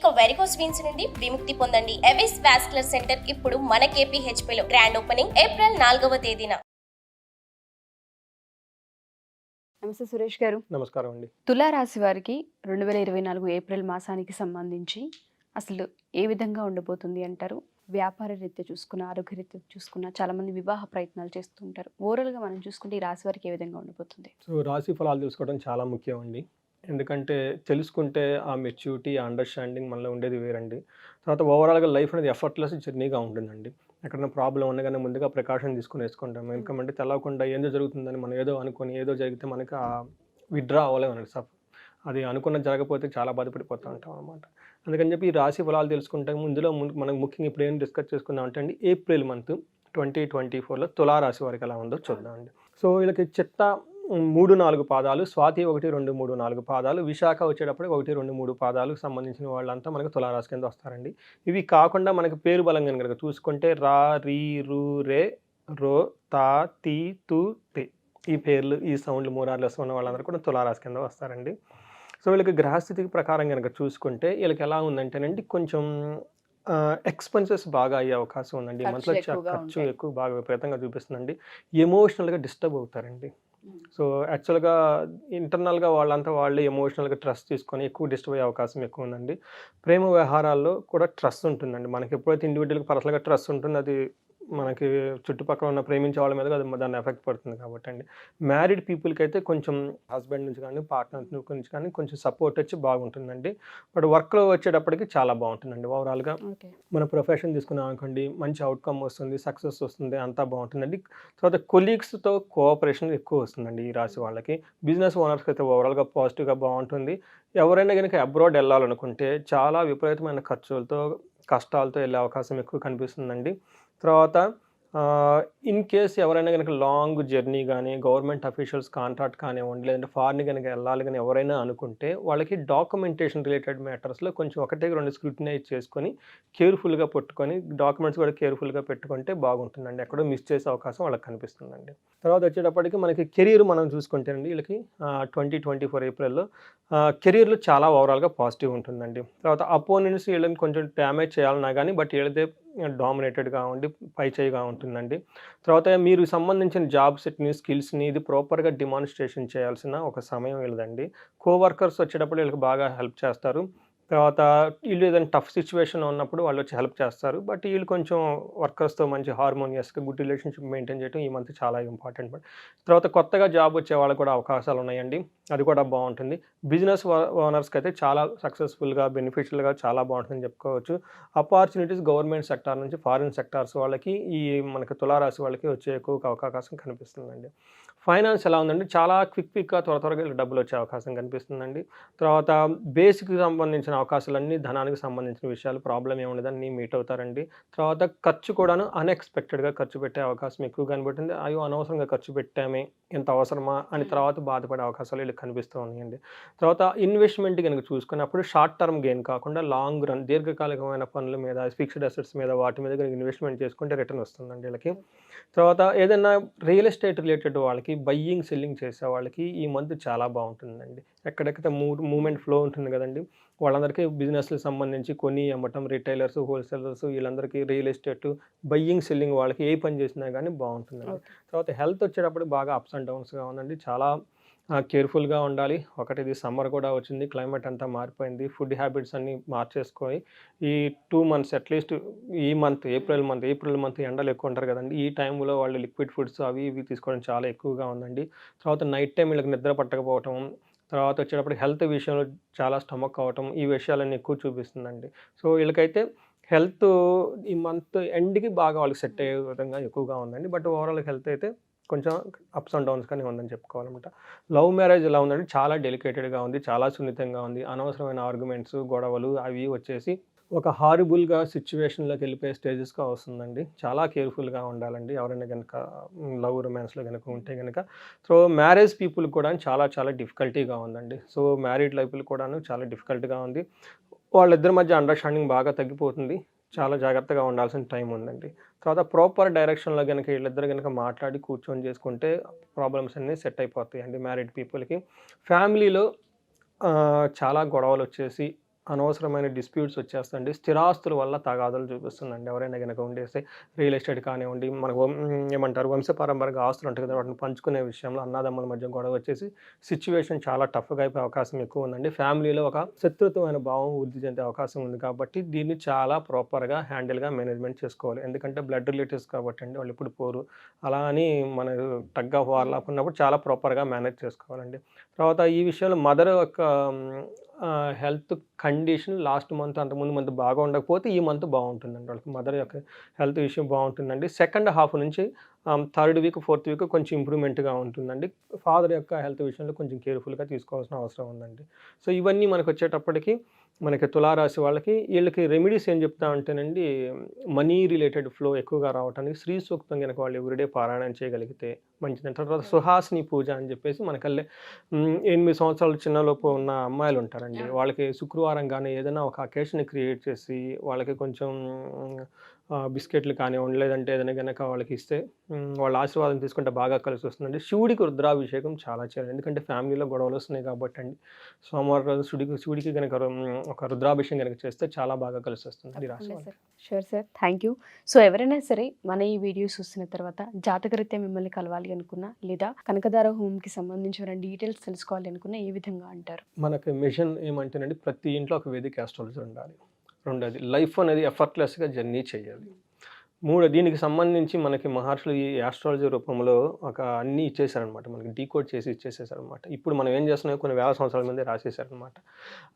ఇక varicose veins నుండి విముక్తి పొందండి. ఎవిస్ వాస్కులర్ సెంటర్ ఇప్పుడు మన KPHP లో గ్రాండ్ ఓపెనింగ్ ఏప్రిల్ నాలుగవ తేదీన. నమస్తే సురేష్ గారు. నమస్కారం అండి. తులారాశి వారికి రెండు వేల ఇరవై నాలుగు ఏప్రిల్ మాసానికి సంబంధించి అసలు ఏ విధంగా ఉండబోతుంది అంటారు? వ్యాపార రీత్యా చూసుకున్న ఆరోగ్య రీత్యా చూసుకున్న చాలా మంది వివాహ ప్రయత్నాలు చేస్తుంటారు ఓవరాల్గా మనం చూసుకుంటే ఈ రాశి వారికి ఏ విధంగా ఉండబోతుంది? సో రాశి ఫలాలు తెలుసుకోవడం చాలా ముఖ్యం అండి. ఎందుకంటే తెలుసుకుంటే ఆ మెచ్యూరిటీ ఆ అండర్స్టాండింగ్ మనలో ఉండేది వేరండి. తర్వాత ఓవరాల్గా లైఫ్ అనేది ఎఫర్ట్లెస్ జర్నీగా ఉంటుందండి. ఎక్కడైనా ప్రాబ్లం ఉండగానే ముందుగా ప్రికాషన్ తీసుకుని వేసుకుంటాం ఎందుకంటే తెలవకుండా ఏందో జరుగుతుందని మనం ఏదో అనుకొని ఏదో జరిగితే మనకి ఆ విత్డ్రా అవ్వలేమన్నట్టు సఫ్ అది అనుకున్నది జరగకపోతే చాలా బాధపడిపోతూ ఉంటాం అనమాట అందుకని చెప్పి ఈ రాశి ఫలాలు తెలుసుకుంటే ముందులో ముందు మనం ముఖ్యంగా ఇప్పుడు ఏం డిస్కస్ చేసుకుందాం అంటే అండి ఏప్రిల్ మంత్ ట్వంటీ ట్వంటీ ఫోర్లో తులారాశి వారికి ఎలా ఉందో చూద్దామండి సో వీళ్ళకి చిత్త మూడు నాలుగు పాదాలు స్వాతి ఒకటి రెండు మూడు నాలుగు పాదాలు విశాఖ వచ్చేటప్పుడు ఒకటి రెండు మూడు పాదాలకు సంబంధించిన వాళ్ళంతా మనకు తులారాశి కింద వస్తారండి. ఇవి కాకుండా మనకి పేరు బలంగా కనుక చూసుకుంటే రా రీ రు రే రో తా తీ తు తే. ఈ పేర్లు ఈ సౌండ్లు మూరార్లు ఉన్న వాళ్ళందరూ కూడా తులారాశి కింద వస్తారండి. సో వీళ్ళకి గ్రహస్థితి ప్రకారం కనుక చూసుకుంటే వీళ్ళకి ఎలా ఉందంటేనండి కొంచెం ఎక్స్పెన్సెస్ బాగా అయ్యే అవకాశం ఉందండి. మంత్లో ఖర్చు. ఎక్కువ బాగా విపరీతంగా చూపిస్తుందండి. ఎమోషనల్గా డిస్టర్బ్ అవుతారండి. సో యాక్చువల్గా ఇంటర్నల్గా వాళ్ళంతా వాళ్ళు ఎమోషనల్గా ట్రస్ట్ తీసుకొని ఎక్కువ డిస్టర్బ్ అయ్యే అవకాశం ఎక్కువ ఉందండి. ప్రేమ వ్యవహారాల్లో కూడా ట్రస్ట్ ఉంటుందండి. మనకి ఎప్పుడైతే ఇండివిజువల్గా పర్సనల్గా ట్రస్ట్ ఉంటుందో అది మనకి చుట్టుపక్కల ఉన్న ప్రేమించే వాళ్ళ మీద అది దాన్ని ఎఫెక్ట్ పడుతుంది కాబట్టి అండి మ్యారీడ్ పీపుల్కి అయితే కొంచెం హస్బెండ్ నుంచి కానీ పార్ట్నర్ నుంచి కానీ కొంచెం సపోర్ట్ వచ్చి బాగుంటుందండి. బట్ వర్క్లో వచ్చేటప్పటికి చాలా బాగుంటుందండి. ఓవరాల్గా మన ప్రొఫెషన్ తీసుకున్నాం అనుకోండి మంచి అవుట్కమ్ వస్తుంది సక్సెస్ వస్తుంది అంతా బాగుంటుందండి. తర్వాత కొలీగ్స్తో కోఆపరేషన్ ఎక్కువ వస్తుందండి ఈ రాశి వాళ్ళకి. బిజినెస్ ఓనర్స్కి అయితే ఓవరాల్గా పాజిటివ్గా బాగుంటుంది. ఎవరైనా కనుక అబ్రాడ్ వెళ్ళాలనుకుంటే చాలా విపరీతమైన ఖర్చులతో కష్టాలతో వెళ్ళే అవకాశం ఎక్కువ కనిపిస్తుందండి. తర్వాత ఇన్ కేస్ ఎవరైనా కనుక లాంగ్ జర్నీ కానీ గవర్నమెంట్ అఫీషియల్స్ కాంట్రాక్ట్ కానివ్వండి లేదంటే ఫారిన్ కనుక వెళ్ళాలి కానీ ఎవరైనా అనుకుంటే వాళ్ళకి డాక్యుమెంటేషన్ రిలేటెడ్ మ్యాటర్స్లో కొంచెం ఒకటే రెండు స్క్రూటినైజ్ చేసుకొని కేర్ఫుల్గా పెట్టుకొని డాక్యుమెంట్స్ కూడా కేర్ఫుల్గా పెట్టుకుంటే బాగుంటుందండి. ఎక్కడో మిస్ చేసే అవకాశం వాళ్ళకి కనిపిస్తుందండి. తర్వాత వచ్చేటప్పటికి మనకి కెరీర్ మనం చూసుకుంటేనండి వీళ్ళకి ట్వంటీ ట్వంటీ ఫోర్ ఏప్రిల్లో కెరీర్లో చాలా ఓవరాల్గా పాజిటివ్ ఉంటుందండి. తర్వాత అపోనెంట్స్ వీళ్ళని కొంచెం డ్యామేజ్ చేయాలన్నా కానీ బట్ వీళ్ళదే డామినేటెడ్గా ఉండి పై చేయిగా ఉంటుందండి. తర్వాత మీరు సంబంధించిన జాబ్ సెట్ని స్కిల్స్ని ఇది ప్రాపర్గా డిమాన్స్ట్రేషన్ చేయాల్సిన ఒక సమయం వీళ్ళదండి. కోవర్కర్స్ వచ్చేటప్పుడు వీళ్ళకి బాగా హెల్ప్ చేస్తారు. తర్వాత వీళ్ళు ఏదైనా టఫ్ సిచ్యువేషన్ ఉన్నప్పుడు వాళ్ళు వచ్చి హెల్ప్ చేస్తారు. బట్ వీళ్ళు కొంచెం వర్కర్స్తో మంచి హార్మోనియస్గా గుడ్ రిలేషన్షిప్ మెయింటైన్ చేయడం ఈ మంత్ చాలా ఇంపార్టెంట్ తర్వాత కొత్తగా జాబ్ వచ్చే వాళ్ళకి కూడా అవకాశాలు ఉన్నాయండి. అది కూడా బాగుంటుంది. బిజినెస్ ఓనర్స్కి అయితే చాలా సక్సెస్ఫుల్గా బెనిఫిషియల్గా చాలా బాగుంటుందని చెప్పుకోవచ్చు. అపార్చునిటీస్ గవర్నమెంట్ సెక్టార్ నుంచి ఫారిన్ సెక్టార్స్ వాళ్ళకి ఈ మనకి తులారాశి వాళ్ళకి వచ్చే ఎక్కువ అవకాశం కనిపిస్తుందండి. ఫైనాన్స్ ఎలా ఉందండి చాలా క్విక్ క్విక్గా త్వర త్వరగా డబ్బులు వచ్చే అవకాశం కనిపిస్తుందండి. తర్వాత బేసిక్ సంబంధించిన అవకాశాలన్నీ ధనానికి సంబంధించిన విషయాలు ప్రాబ్లం ఏముండదని మీట్ అవుతారండి. తర్వాత ఖర్చు కూడాను అన్ఎక్స్పెక్టెడ్గా ఖర్చు పెట్టే అవకాశం ఎక్కువ కనబడుతుంది. అయ్యో అనవసరంగా ఖర్చు పెట్టామే. ఎంత అవసరమా అని తర్వాత బాధపడే అవకాశాలు వీళ్ళకి కనిపిస్తూ ఉన్నాయండి. తర్వాత ఇన్వెస్ట్మెంట్ కనుక చూసుకున్నప్పుడు షార్ట్ టర్మ్ గెయిన్ కాకుండా లాంగ్ రన్ దీర్ఘకాలికమైన పనుల మీద ఫిక్స్డ్ అసెట్స్ మీద వాటి మీద కనుక ఇన్వెస్ట్మెంట్ చేసుకుంటే రిటర్న్ వస్తుందండి వీళ్ళకి. తర్వాత ఏదైనా రియల్ ఎస్టేట్ రిలేటెడ్ వాళ్ళకి బయ్యింగ్ సెల్లింగ్ చేసే వాళ్ళకి ఈ మంత్ చాలా బాగుంటుందండి. ఎక్కడెక్కడ మూ మూమెంట్ ఫ్లో ఉంటుంది కదండి. వాళ్ళందరికీ బిజినెస్లకు సంబంధించి కొని అమ్మటం రిటైలర్స్ హోల్సేలర్స్ వీళ్ళందరికీ రియల్ ఎస్టేట్ బయ్యింగ్ సెల్లింగ్ వాళ్ళకి ఏ పని చేసినా కానీ బాగుంటుందండి. Okay. తర్వాత హెల్త్ వచ్చేటప్పుడు బాగా అప్స్ అండ్ డౌన్స్గా ఉందండి. చాలా కేర్ఫుల్గా ఉండాలి. ఒకటి ఇది సమ్మర్ కూడా వచ్చింది. క్లైమేట్ అంతా మారిపోయింది. ఫుడ్ హ్యాబిట్స్ అన్నీ మార్చేసుకొని ఈ టూ మంత్స్ అట్లీస్ట్ ఈ month April month April month ఎండలు ఎక్కువ ఉంటారు కదండి. ఈ టైంలో వాళ్ళు లిక్విడ్ ఫుడ్స్ అవి ఇవి తీసుకోవడం చాలా ఎక్కువగా ఉందండి. తర్వాత నైట్ టైం వీళ్ళకి నిద్ర పట్టకపోవటం తర్వాత వచ్చేటప్పుడు హెల్త్ విషయంలో చాలా స్టమక్ అవటం ఈ విషయాలన్నీ ఎక్కువ చూపిస్తుందండి. సో వీళ్ళకైతే హెల్త్ ఈ మంత్ ఎండ్కి బాగా వాళ్ళకి సెట్ అయ్యే విధంగా ఎక్కువగా ఉందండి. బట్ ఓవరాల్ హెల్త్ అయితే కొంచెం అప్స్ అండ్ డౌన్స్గానే ఉందని చెప్పుకోవాలన్నమాట. లవ్ మ్యారేజ్ ఎలా ఉందంటే చాలా డెలికేటెడ్గా ఉంది చాలా సున్నితంగా ఉంది. అనవసరమైన ఆర్గ్యుమెంట్స్ గొడవలు అవి వచ్చేసి ఒక హారిబుల్గా సిచ్యువేషన్లోకి వెళ్ళిపోయే స్టేజెస్గా వస్తుందండి. చాలా కేర్ఫుల్గా ఉండాలండి. ఎవరైనా కనుక లవ్ రొమాన్స్లో కనుక ఉంటే కనుక సో మ్యారేజ్ పీపుల్ కూడా చాలా చాలా డిఫికల్టీగా ఉందండి. సో మ్యారీడ్ లైఫ్లు కూడాను చాలా డిఫికల్ట్గా ఉంది. వాళ్ళిద్దరి మధ్య అండర్స్టాండింగ్ బాగా తగ్గిపోతుంది. చాలా జాగ్రత్తగా ఉండాల్సిన టైం ఉందండి. తర్వాత ప్రాపర్ డైరెక్షన్లో కనుక వీళ్ళిద్దరు కనుక మాట్లాడి కూర్చొని చేసుకుంటే ప్రాబ్లమ్స్ అన్నీ సెట్ అయిపోతాయి అండి మ్యారీడ్ పీపుల్కి. ఫ్యామిలీలో చాలా గొడవలు వచ్చేసి అనవసరమైన డిస్ప్యూట్స్ వచ్చేస్తాయండి స్థిరాస్తుల వల్ల తగాదాలు చూపిస్తుందండి. ఎవరైనా కనుక ఉండేస్తే రియల్ ఎస్టేట్ కానివ్వండి మనకు ఏమంటారు వంశపారంపరిక ఆస్తులు ఉంటాయి కదా వాటిని పంచుకునే విషయంలో అన్నదమ్ముల మధ్య గొడవ వచ్చేసి సిచ్యువేషన్ చాలా టఫ్గా అయిపోయే అవకాశం ఎక్కువ ఉందండి. ఫ్యామిలీలో ఒక శత్రుత్వమైన భావం వృద్ధి చెందే అవకాశం ఉంది కాబట్టి దీన్ని చాలా ప్రాపర్గా హ్యాండిల్గా మేనేజ్మెంట్ చేసుకోవాలి. ఎందుకంటే బ్లడ్ రిలేటివ్స్ కాబట్టి అండి వాళ్ళు ఇప్పుడు పోరు. అలా అని మన టగ్ ఆఫ్ వార్ ఉన్నప్పుడు చాలా ప్రాపర్గా మేనేజ్ చేసుకోవాలండి. తర్వాత ఈ విషయంలో మదర్ యొక్క హెల్త్ కండిషన్ లాస్ట్ మంత్ అంతకుముందు మంత్ బాగా ఉండకపోతే ఈ మంత్ బాగుంటుందండి. వాళ్ళకి మదర్ యొక్క హెల్త్ విషయం బాగుంటుందండి. సెకండ్ హాఫ్ నుంచి థర్డ్ వీక్ ఫోర్త్ వీక్ కొంచెం ఇంప్రూవ్మెంట్గా ఉంటుందండి. ఫాదర్ యొక్క హెల్త్ విషయంలో కొంచెం కేర్ఫుల్గా తీసుకోవాల్సిన అవసరం ఉందండి. సో ఇవన్నీ మనకు వచ్చేటప్పటికి మనకి తులారాశి వాళ్ళకి వీళ్ళకి రెమెడీస్ ఏం చెప్తా ఉంటేనండి మనీ రిలేటెడ్ ఫ్లో ఎక్కువగా రావడానికి శ్రీ సూక్తం కనుక వాళ్ళు ఎవ్రీడే పారాయణం చేయగలిగితే మంచిది తర్వాత సుహాసిని పూజ అని చెప్పేసి మనకల్లే ఎనిమిది సంవత్సరాల చిన్నలోపు ఉన్న అమ్మాయిలు ఉంటారండి. వాళ్ళకి శుక్రవారం కానీ ఏదైనా ఒక అకేషన్ క్రియేట్ చేసి వాళ్ళకి కొంచెం బిస్కెట్లు కానివ్వండి లేదంటే ఏదైనా కనుక వాళ్ళకి ఇస్తే వాళ్ళ ఆశీర్వాదం తీసుకుంటే బాగా కలిసి వస్తుందండి. శివుడికి రుద్రాభిషేకం చాలా చేయాలి. ఎందుకంటే ఫ్యామిలీలో గొడవలు వస్తున్నాయి కాబట్టి అండి. సోమవారం రోజు శివుడికి శివుడికి కనుక ఒక రుద్రాభిషేకం కనుక చేస్తే చాలా బాగా కలిసి వస్తుంది. వాళ్ళకి. Sure sir. Thank you so ఎవరైనా సరే మన ఈ వీడియో చూసిన తర్వాత జాతకరీత్యా మిమ్మల్ని కలవాలి అనుకున్నా లేదా కనకదార హోమ్కి సంబంధించిన డీటెయిల్స్ తెలుసుకోవాలి అనుకున్నా ఏ విధంగా అంటారు? మనకి మిషన్ ఏమంటేనండి ప్రతి ఇంట్లో ఒక వేదిక ఆస్ట్రాలజీ ఉండాలి. రెండోది లైఫ్ అనేది ఎఫర్ట్లెస్గా జర్నీ చేయాలి. మూడు దీనికి సంబంధించి మనకి మహర్షులు ఈ ఆస్ట్రాలజీ రూపంలో ఒక అన్నీ ఇచ్చేసారనమాట మనకి డీకోడ్ చేసి ఇచ్చేసేసారనమాట ఇప్పుడు మనం ఏం చేస్తున్నాయో కొన్ని వేల సంవత్సరాల ముందే రాసేసారనమాట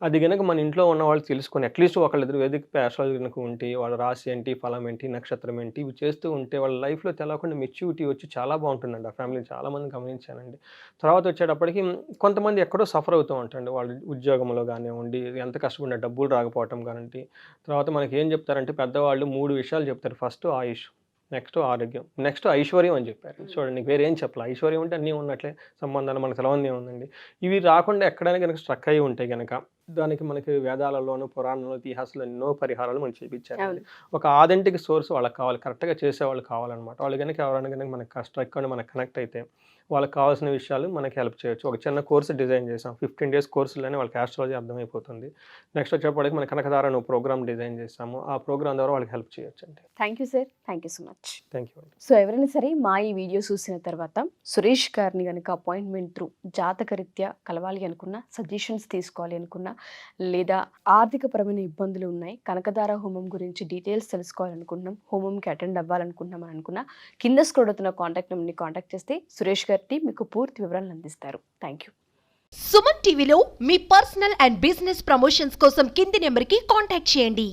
అది కనుక మన ఇంట్లో ఉన్న వాళ్ళు తెలుసుకొని అట్లీస్ట్ ఒకళ్ళిద్దరు వేదిక ఆస్ట్రాలజీ కనుక ఉంటే వాళ్ళ రాశి ఏంటి ఫలం ఏంటి నక్షత్రం ఏంటి ఇవి చేస్తూ ఉంటే వాళ్ళ లైఫ్లో తెలవకుండా మెచ్యూరిటీ వచ్చి చాలా బాగుంటుందండి. ఆ ఫ్యామిలీ చాలామంది గమనించానండి. తర్వాత వచ్చేటప్పటికి కొంతమంది ఎక్కడో సఫర్ అవుతూ ఉంటారండి. వాళ్ళ ఉద్యోగంలో కానివ్వండి ఎంత కష్టపడిన డబ్బులు రాకపోవటం కానివ్వండి. తర్వాత మనకి ఏం చెప్తారంటే పెద్దవాళ్ళు మూడు విషయాలు చెప్తారు. ఫస్ట్ ఆయుష్. నెక్స్ట్ ఆరోగ్యం. నెక్స్ట్ ఐశ్వర్యం అని చెప్పారు. చూడండి నీకు వేరే చెప్పాలి. ఐశ్వర్యం అంటే అన్నీ ఉన్నట్లే. సంబంధాలు మనకు తెలవంది ఉందండి ఇవి రాకుండా ఎక్కడైనా కనుక స్ట్రక్ అయి ఉంటే కనుక దానికి మనకి వేదాలలోను పురాణంలో ఇతిహాసాలు ఎన్నో పరిహారాలు మనకి చూపించారు. ఒక ఆథెంటిక్ సోర్స్ వాళ్ళకి కావాలి. కరెక్ట్గా చేసేవాళ్ళు కావాలన్నమాట. వాళ్ళు కనుక ఎవరైనా కనుక మనకి స్ట్రక్ అని మనకు కనెక్ట్ అయితే వాళ్ళకి కావాల్సిన విషయాలు మనకి హెల్ప్ చేయొచ్చు. ఒక చిన్న కోర్సు డిజైన్ చేసాం ఫిఫ్టీన్ డేస్ కోర్సులోనే వాళ్ళకి ఆస్ట్రాలజీ అర్థమైపోతుంది. నెక్స్ట్ వచ్చేప్పటికి మన కనకదార నువ్వు ప్రోగ్రామ్ డిజైన్ చేసాము ఆ ప్రోగ్రామ్ ద్వారా వాళ్ళకి హెల్ప్ చేయొచ్చు అండి thank you sir thank you so much thank you so ఎవరైనా సరే మా ఈ వీడియో చూసిన తర్వాత సురేష్ గారిని కనుక అపాయింట్మెంట్ త్రూ జాతకరీత్యా కలవాలి అనుకున్నా సజెషన్స్ తీసుకోవాలి అనుకున్నా లేదా ఆర్థికపరమైన ఇబ్బందులు ఉన్నాయి కనకదార హోమం గురించి డీటెయిల్స్ తెలుసుకోవాలనుకుంటున్నాం హోమంకి అటెండ్ అవ్వాలనుకుంటున్నాం అని అనుకున్నా కింద స్క్రోడ్ అవుతున్న కాంటాక్ట్ నెంబర్ని కాంటాక్ట్ చేస్తే సురేష్ గారి మీకు పూర్తి వివరాలు అందిస్తారు. థ్యాంక్ యూ సుమన్ టీవీలో మీ పర్సనల్ అండ్ బిజినెస్ ప్రమోషన్స్ కోసం కింది నెంబర్కి కాంటాక్ట్ చేయండి.